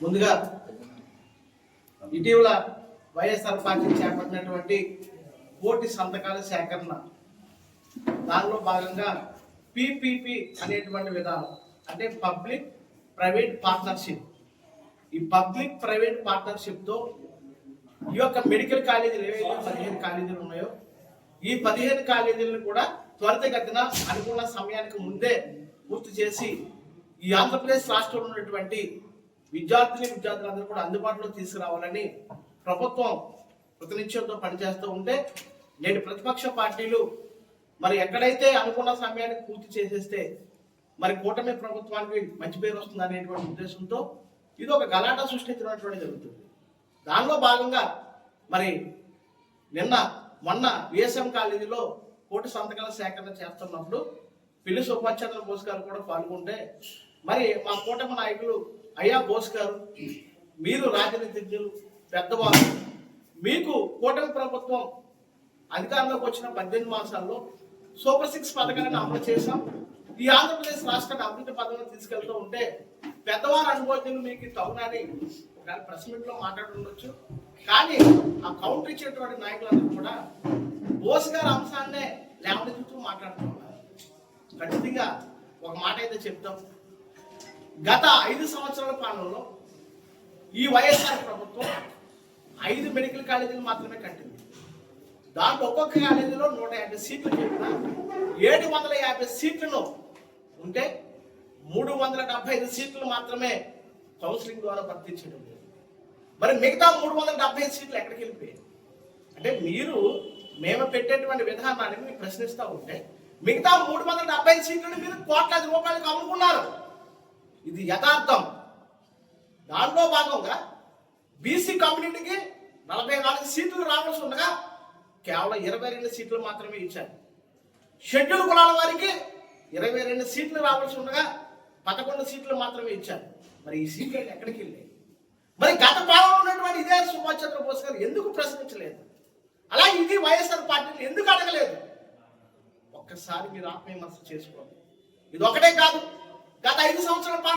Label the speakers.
Speaker 1: ముందుగా ఇటీవల వైఎస్ఆర్ పార్టీ చేపట్టినటువంటి కోటి సంతకాల సేకరణ. దానిలో భాగంగా పిపిపి అనేటువంటి విధానం అంటే పబ్లిక్ ప్రైవేట్ పార్ట్నర్షిప్. ఈ పబ్లిక్ ప్రైవేట్ పార్ట్నర్షిప్తో ఈ యొక్క మెడికల్ కాలేజీలు ఏవైతే పదిహేను కాలేజీలు ఉన్నాయో ఈ పదిహేను కాలేజీలను కూడా త్వరితగతిన అనుకున్న సమయానికి ముందే పూర్తి చేసి ఈ ఆంధ్రప్రదేశ్ రాష్ట్రంలో ఉన్నటువంటి విద్యార్థిని విద్యార్థులందరూ కూడా అందుబాటులో తీసుకురావాలని ప్రభుత్వం ప్రతినిత్యంతో పనిచేస్తూ ఉంటే నేటి ప్రతిపక్ష పార్టీలు మరి ఎక్కడైతే అనుకున్న సమయానికి పూర్తి చేసేస్తే మరి కూటమి ప్రభుత్వానికి మంచి పేరు వస్తుంది అనేటువంటి ఉద్దేశంతో ఇది ఒక గలాటా సృష్టించినటువంటి జరుగుతుంది. దానిలో భాగంగా మరి నిన్న మొన్న విఎస్ఎం కాలేజీలో కోటి సంతకాల సేకరణ చేస్తున్నప్పుడు పిల్లి సుభాష్ బోస్ గారు కూడా పాల్గొంటే మరి మా కూటమి నాయకులు అయ్యా బోస్ గారు మీరు రాజనీతిజ్ఞులు పెద్దవారు మీకు కూటమి ప్రభుత్వం అధికారంలోకి వచ్చిన పద్దెనిమిది మాసాల్లో సూపర్ సిక్స్ పథకాలను అమలు చేశాం. ఈ ఆంధ్రప్రదేశ్ రాష్ట్రాన్ని అభివృద్ధి పథకంలో తీసుకెళ్తూ ఉంటే పెద్దవారు అనుభవజ్ఞులు మీకు తగునని ఒకవేళ ప్రెస్ మీట్లో మాట్లాడుండొచ్చు కానీ ఆ కౌంటర్ ఇచ్చేటువంటి నాయకులందరూ కూడా బోస్ గారి అంశాన్నే లేవనెత్తుతూ మాట్లాడుతున్నారు ఖచ్చితంగా ఒక మాట అయితే చెప్తాం. గత ఐదు సంవత్సరాల పాలనలో ఈ వైఎస్ఆర్ ప్రభుత్వం ఐదు మెడికల్ కాలేజీలు మాత్రమే కట్టింది. దాంట్లో ఒక్కొక్క కాలేజీలో నూట యాభై సీట్లు చెప్పిన ఏడు వందల యాభై సీట్లను ఉంటే మూడు వందల డెబ్బై ఐదు సీట్లు మాత్రమే కౌన్సిలింగ్ ద్వారా భర్తీ చేయడం లేదు. మరి మిగతా మూడు వందల డెబ్బై ఐదు సీట్లు ఎక్కడికి వెళ్ళిపోయాయి? అంటే మీరు మేము పెట్టేటువంటి విధానాన్ని మీరు ప్రశ్నిస్తూ ఉంటే మిగతా మూడు వందల డెబ్బై ఐదు సీట్లను మీరు కోట్లాది రూపాయలకు అమ్ముకున్నారు. ఇది యథార్థం. దానిలో భాగంగా బీసీ కమ్యూనిటీకి నలభై నాలుగు సీట్లు రావాల్సి ఉండగా కేవలం ఇరవై రెండు సీట్లు మాత్రమే ఇచ్చారు. షెడ్యూల్ కులాల వారికి ఇరవై రెండు సీట్లు రావాల్సి ఉండగా పదకొండు సీట్లు మాత్రమే ఇచ్చారు. మరి ఈ సీట్లు ఎక్కడికి వెళ్ళాయి? మరి గత పాలన ఉన్నటువంటి ఇదే సుభాష్ చంద్రబోస్ గారు ఎందుకు ప్రశ్నించలేదు? అలా ఇది వైఎస్ఆర్ పార్టీని ఎందుకు అడగలేదు? ఒక్కసారి మీరు ఆత్మవిమర్శ చేసుకోండి. ఇది ఒకటే కాదు గత ఐదు సంవత్సరాల పాటు